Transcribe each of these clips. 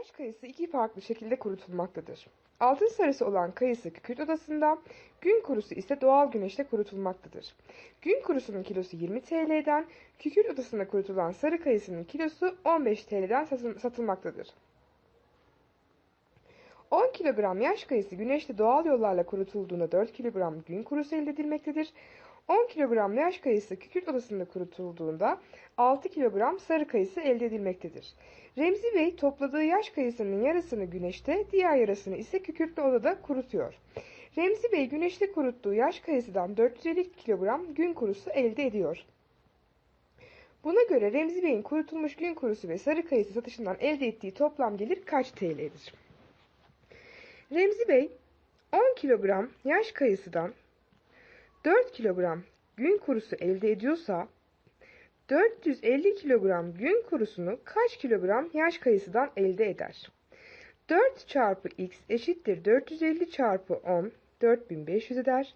Yaş kayısı iki farklı şekilde kurutulmaktadır. Altın sarısı olan kayısı kükürt odasında, gün kurusu ise doğal güneşte kurutulmaktadır. Gün kurusunun kilosu 20 TL'den, kükürt odasında kurutulan sarı kayısının kilosu 15 TL'den satıl- satılmaktadır. 10 kilogram yaş kayısı güneşte doğal yollarla kurutulduğunda 4 kilogram gün kurusu elde edilmektedir. 10 kilogram yaş kayısı kükürt odasında kurutulduğunda 6 kilogram sarı kayısı elde edilmektedir. Remzi Bey topladığı yaş kayısının yarısını güneşte, diğer yarısını ise kükürtlü odada kurutuyor. Remzi Bey güneşte kuruttuğu yaş kayısıdan 450 kilogram gün kurusu elde ediyor. Buna göre Remzi Bey'in kurutulmuş gün kurusu ve sarı kayısı satışından elde ettiği toplam gelir kaç TL'dir? Remzi Bey 10 kilogram yaş kayısıdan 4 kilogram gün kurusu elde ediyorsa 450 kilogram gün kurusunu kaç kilogram yaş kayısıdan elde eder? 4 çarpı x eşittir 450 çarpı 10 4500 eder.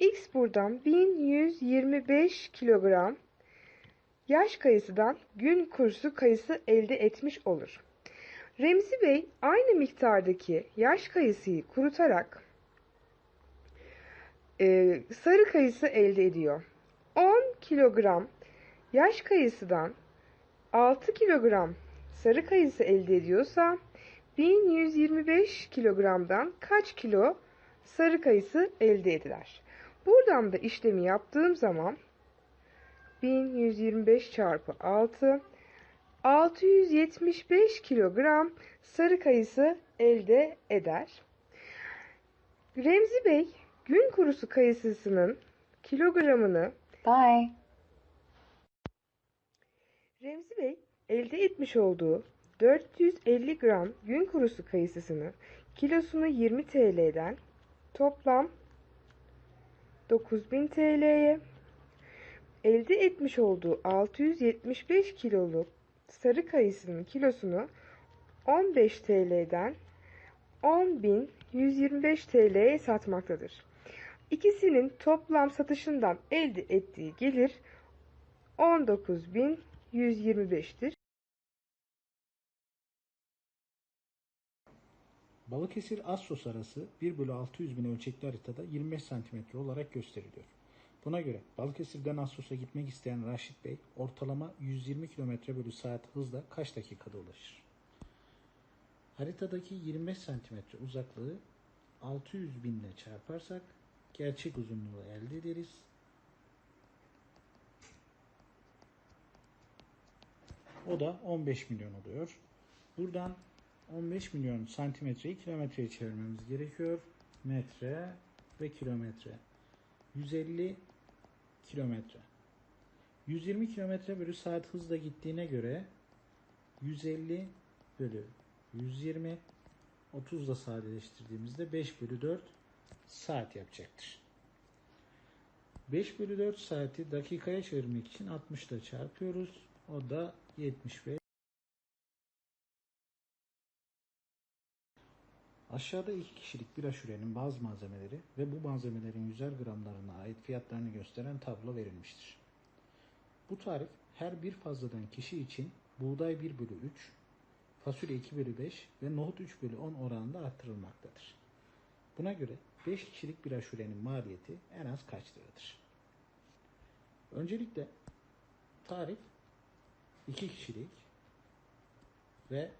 x buradan 1125 kilogram yaş kayısıdan gün kurusu kayısı elde etmiş olur. Remzi Bey aynı miktardaki yaş kayısıyı kurutarak e, sarı kayısı elde ediyor. 10 kilogram yaş kayısıdan 6 kilogram sarı kayısı elde ediyorsa 1125 kilogramdan kaç kilo sarı kayısı elde edilir? Buradan da işlemi yaptığım zaman 1125 çarpı 6 675 kilogram sarı kayısı elde eder. Remzi Bey gün kurusu kayısısının kilogramını Bye. Remzi Bey elde etmiş olduğu 450 gram gün kurusu kayısısını kilosunu 20 TL'den toplam 9000 TL'ye elde etmiş olduğu 675 kiloluk sarı kayısının kilosunu 15 TL'den 10.125 TL'ye satmaktadır. İkisinin toplam satışından elde ettiği gelir 19.125'tir. Balıkesir Assos arası 1 bölü 600 bin ölçekli haritada 25 cm olarak gösteriliyor. Buna göre Balıkesir'den Assos'a gitmek isteyen Raşit Bey ortalama 120 km bölü saat hızla kaç dakikada ulaşır? Haritadaki 25 cm uzaklığı 600 bin ile çarparsak gerçek uzunluğu elde ederiz. O da 15 milyon oluyor. Buradan 15 milyon santimetreyi kilometreye çevirmemiz gerekiyor. Metre ve kilometre. 150 kilometre. 120 kilometre bölü saat hızla gittiğine göre 150 bölü 120 30 da sadeleştirdiğimizde 5 bölü 4 saat yapacaktır. 5 bölü 4 saati dakikaya çevirmek için 60 ile çarpıyoruz. O da 75. Aşağıda iki kişilik bir aşurenin bazı malzemeleri ve bu malzemelerin yüzer gramlarına ait fiyatlarını gösteren tablo verilmiştir. Bu tarif her bir fazladan kişi için buğday 1 bölü 3, fasulye 2 bölü 5 ve nohut 3 bölü 10 oranında arttırılmaktadır. Buna göre 5 kişilik bir aşurenin maliyeti en az kaç liradır? Öncelikle tarif 2 kişilik ve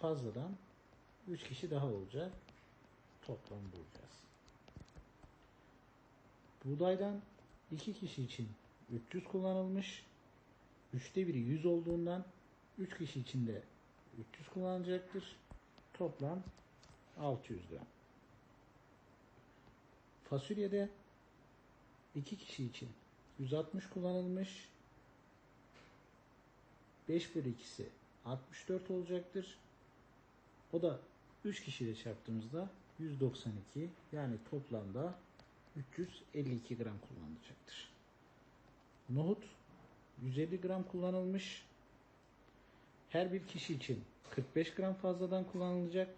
fazladan 3 kişi daha olacak. Toplam bulacağız. Buğdaydan 2 kişi için 300 kullanılmış. 3'te biri 100 olduğundan 3 kişi için de 300 kullanılacaktır. Toplam 600 gram. Fasulyede 2 kişi için 160 kullanılmış. 5 bölü 2'si 64 olacaktır. O da 3 kişiyle çarptığımızda 192 yani toplamda 352 gram kullanılacaktır. Nohut 150 gram kullanılmış. Her bir kişi için 45 gram fazladan kullanılacak.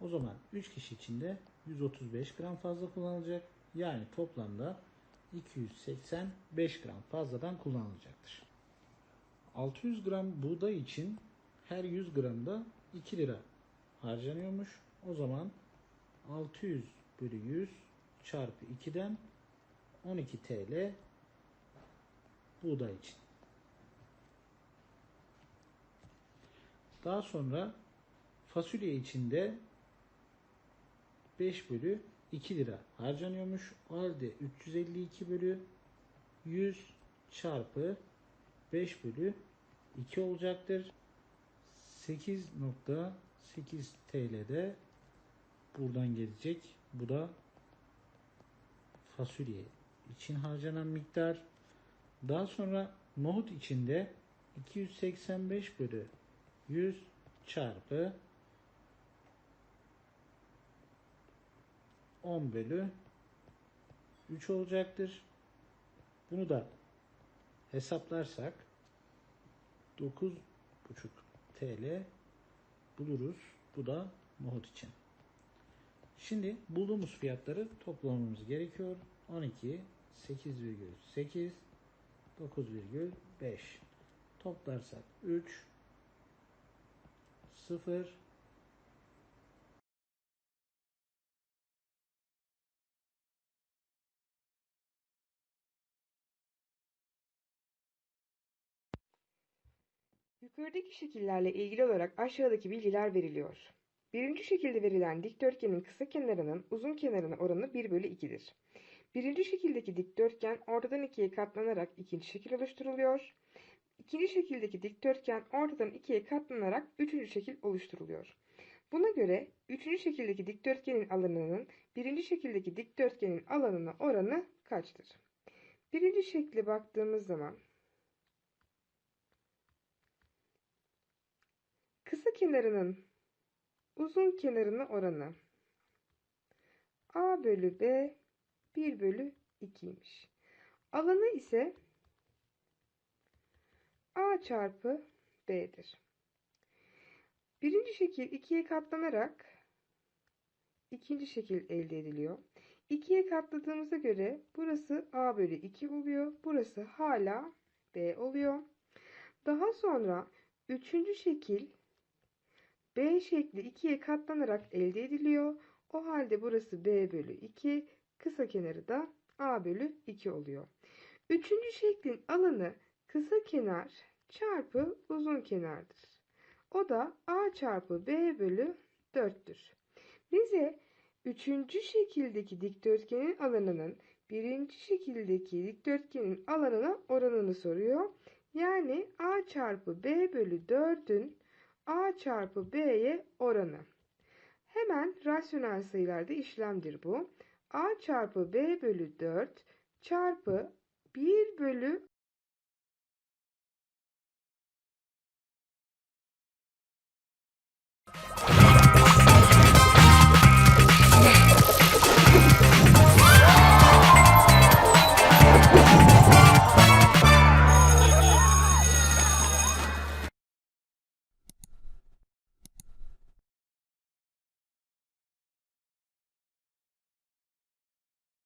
O zaman 3 kişi için de 135 gram fazla kullanılacak. Yani toplamda 285 gram fazladan kullanılacaktır. 600 gram buğday için her 100 gramda 2 lira harcanıyormuş. O zaman 600 bölü 100 çarpı 2'den 12 TL buğday için. Daha sonra fasulye içinde 5 bölü 2 lira harcanıyormuş. O halde 352 bölü 100 çarpı 5 bölü 2 olacaktır. 8.8 TL'de buradan gelecek. Bu da fasulye için harcanan miktar. Daha sonra nohut içinde 285 bölü 100 çarpı 10 bölü 3 olacaktır. Bunu da hesaplarsak 9,5 TL buluruz. Bu da nohut için. Şimdi bulduğumuz fiyatları toplamamız gerekiyor. 12, 8,8, 9,5. Toplarsak 3, 0, Yukarıdaki şekillerle ilgili olarak aşağıdaki bilgiler veriliyor. Birinci şekilde verilen dikdörtgenin kısa kenarının uzun kenarına oranı 1 bölü 2'dir. Birinci şekildeki dikdörtgen ortadan ikiye katlanarak ikinci şekil oluşturuluyor. İkinci şekildeki dikdörtgen ortadan ikiye katlanarak üçüncü şekil oluşturuluyor. Buna göre üçüncü şekildeki dikdörtgenin alanının birinci şekildeki dikdörtgenin alanına oranı kaçtır? Birinci şekle baktığımız zaman Kısa kenarının uzun kenarına oranı A bölü B 1 bölü 2'ymiş. Alanı ise A çarpı B'dir. Birinci şekil ikiye katlanarak ikinci şekil elde ediliyor. İkiye katladığımıza göre burası A bölü 2 oluyor. Burası hala B oluyor. Daha sonra üçüncü şekil B şekli 2'ye katlanarak elde ediliyor. O halde burası B bölü 2. Kısa kenarı da A bölü 2 oluyor. Üçüncü şeklin alanı kısa kenar çarpı uzun kenardır. O da A çarpı B bölü 4'tür. Bize üçüncü şekildeki dikdörtgenin alanının birinci şekildeki dikdörtgenin alanına oranını soruyor. Yani A çarpı B bölü 4'ün A çarpı B'ye oranı. Hemen rasyonel sayılarda işlemdir bu. A çarpı B bölü 4 çarpı 1 bölü